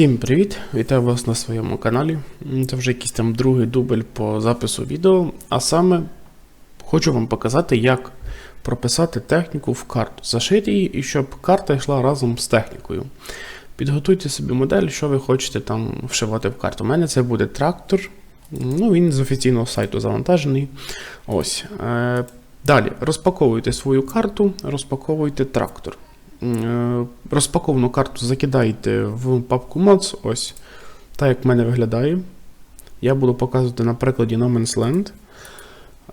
Всім привіт! Вітаю вас на своєму каналі. Це вже якийсь там другий дубль по запису відео, а саме хочу вам показати, як прописати техніку в карту, зашити її і щоб карта йшла разом з технікою. Підготуйте собі модель, що ви хочете там вшивати в карту. У мене це буде трактор. Ну, він з офіційного сайту завантажений. Ось. Е, далі розпаковуйте свою карту, розпаковуйте трактор. Е, Розпаковану карту закидаєте в папку Mods, ось так як в мене виглядає. Я буду показувати на прикладі No Man's Land.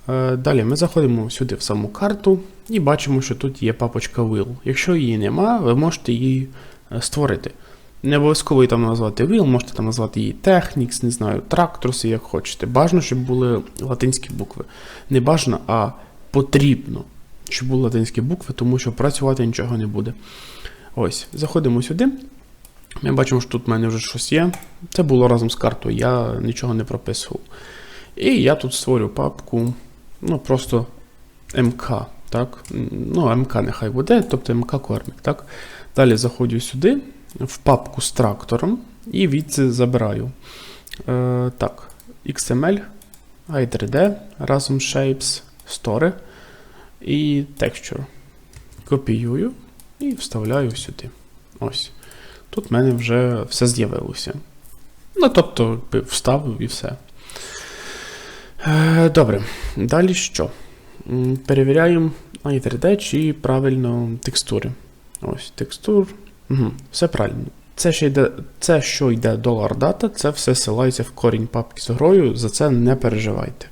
Е, Далі ми заходимо сюди в саму карту і бачимо, що тут є папочка Wheel. Якщо її нема, ви можете її е, створити. Не обов'язково її там назвати Wheel, можете там назвати її Technics, не знаю, Tractors, як хочете. Бажано, щоб були латинські букви. Не бажано, а потрібно, щоб були латинські букви, тому що працювати нічого не буде. Ось, заходимо сюди. Ми бачимо, що тут в мене вже щось є. Це було разом з картою, я нічого не прописував. І я тут створю папку, ну просто МК. Так? Ну, МК нехай буде, тобто МК кормик. Так? Далі заходжу сюди, в папку з трактором, і відси забираю. Е, так, XML, i3D, разом Shapes, Story і Texture. Копіюю і вставляю сюди. Ось. Тут в мене вже все з'явилося. Ну, тобто, вставив і все. Е, Добре. Далі що? Перевіряємо i3D чи правильно текстури. Ось, текстур. Угу, все правильно. Це, що йде, це, що йде dollar data, це все ссилається в корінь папки з грою, за це не переживайте.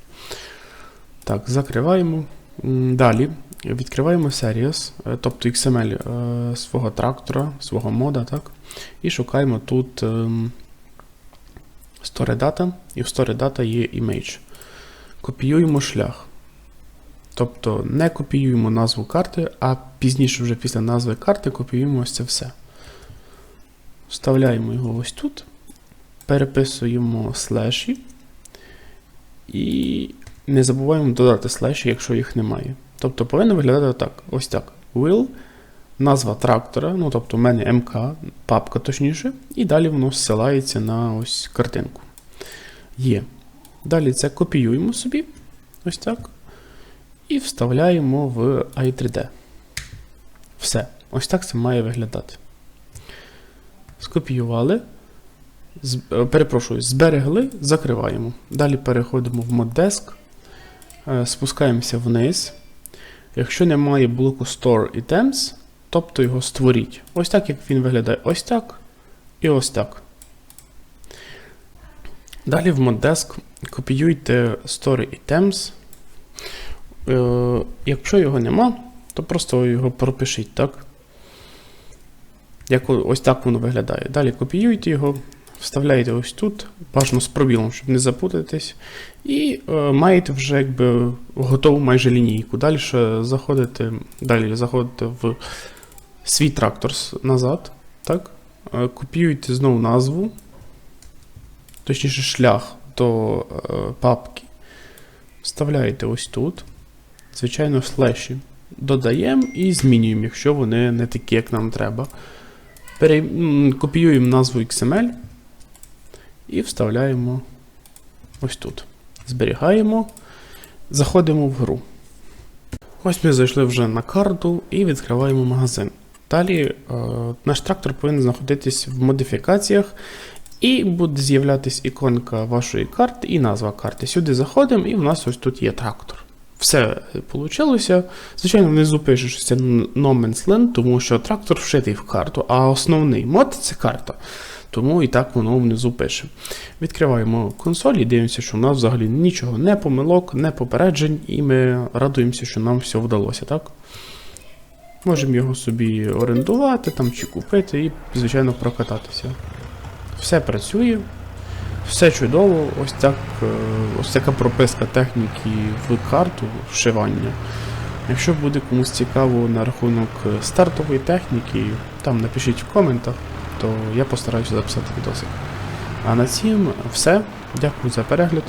Так, закриваємо. Далі відкриваємо Series, е, тобто XML е, свого трактора, свого мода, так? І шукаємо тут ем, Story Data, і в Story Data є image. Копіюємо шлях. Тобто не копіюємо назву карти, а пізніше, вже після назви карти, копіюємо ось це все. Вставляємо його ось тут, переписуємо слеші. І не забуваємо додати слеші, якщо їх немає. Тобто повинно виглядати так: ось так. Will, назва трактора, ну тобто в мене МК, папка точніше, і далі воно зсилається на ось картинку. Є. Далі це копіюємо собі, ось так. І вставляємо в i3D. Все. Ось так це має виглядати. Скопіювали. Е, перепрошую, зберегли, закриваємо. Далі переходимо в е, спускаємося вниз. Якщо немає блоку Store Items, тобто його створіть. Ось так, як він виглядає. Ось так і ось так. Далі в ModDesk копіюйте Story Items. Е, якщо його нема, то просто його пропишіть, так? Як ось так воно виглядає. Далі копіюйте його, вставляєте ось тут, бажано з пробілом, щоб не запутатись. І е, маєте вже якби готову майже лінійку. Далі заходите, далі заходите в свій трактор назад. Так? Е, копіюєте знову назву, точніше шлях до е, папки. Вставляєте ось тут. Звичайно, слеші. Додаємо і змінюємо, якщо вони не такі, як нам треба. Пере... Копіюємо назву XML і вставляємо ось тут. Зберігаємо, заходимо в гру. Ось ми зайшли вже на карту і відкриваємо магазин. Далі е, наш трактор повинен знаходитись в модифікаціях, і буде з'являтись іконка вашої карти і назва карти. Сюди заходимо, і в нас ось тут є трактор. Все вийшло. Звичайно, внизу пише, що це No Man's Land, тому що трактор вшитий в карту, а основний мод це карта. Тому і так воно внизу пише. Відкриваємо консоль і дивимося, що в нас взагалі нічого, не помилок, не попереджень, і ми радуємося, що нам все вдалося, так? Можемо його собі орендувати там, чи купити і, звичайно, прокататися. Все працює, все чудово, ось так, е, ось така прописка техніки в карту вшивання. Якщо буде комусь цікаво на рахунок стартової техніки, там напишіть в коментах, то я постараюся записати відосик. А на цім все. Дякую за перегляд.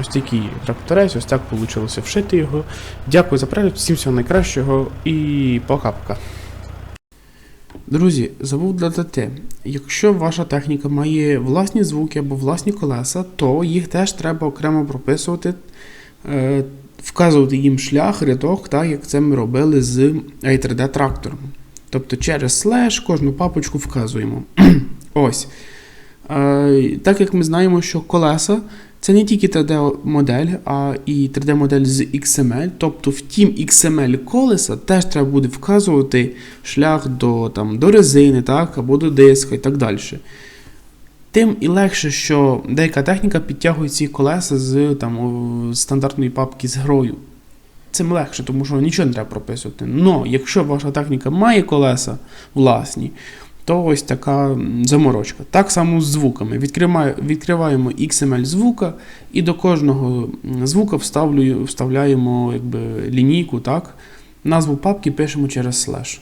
Ось такий тракторець, ось так вийшло вшити його. Дякую за перегляд, всім всього найкращого і пока-пока. Друзі, забув додати, якщо ваша техніка має власні звуки або власні колеса, то їх теж треба окремо прописувати, е, вказувати їм шлях, рядок, так як це ми робили з i3D трактором. Тобто через слеш кожну папочку вказуємо. Ось. Е, так як ми знаємо, що колеса це не тільки 3D-модель, а і 3D-модель з XML. Тобто в тім XML колеса теж треба буде вказувати шлях до, там, до резини, так, або до диска і так далі. Тим і легше, що деяка техніка підтягує ці колеса з там, стандартної папки з грою. Цим легше, тому що нічого не треба прописувати. Но якщо ваша техніка має колеса власні, то ось така заморочка. Так само з звуками. Відкриваємо XML звука і до кожного звука вставляємо якби, лінійку, так? назву папки пишемо через слеш.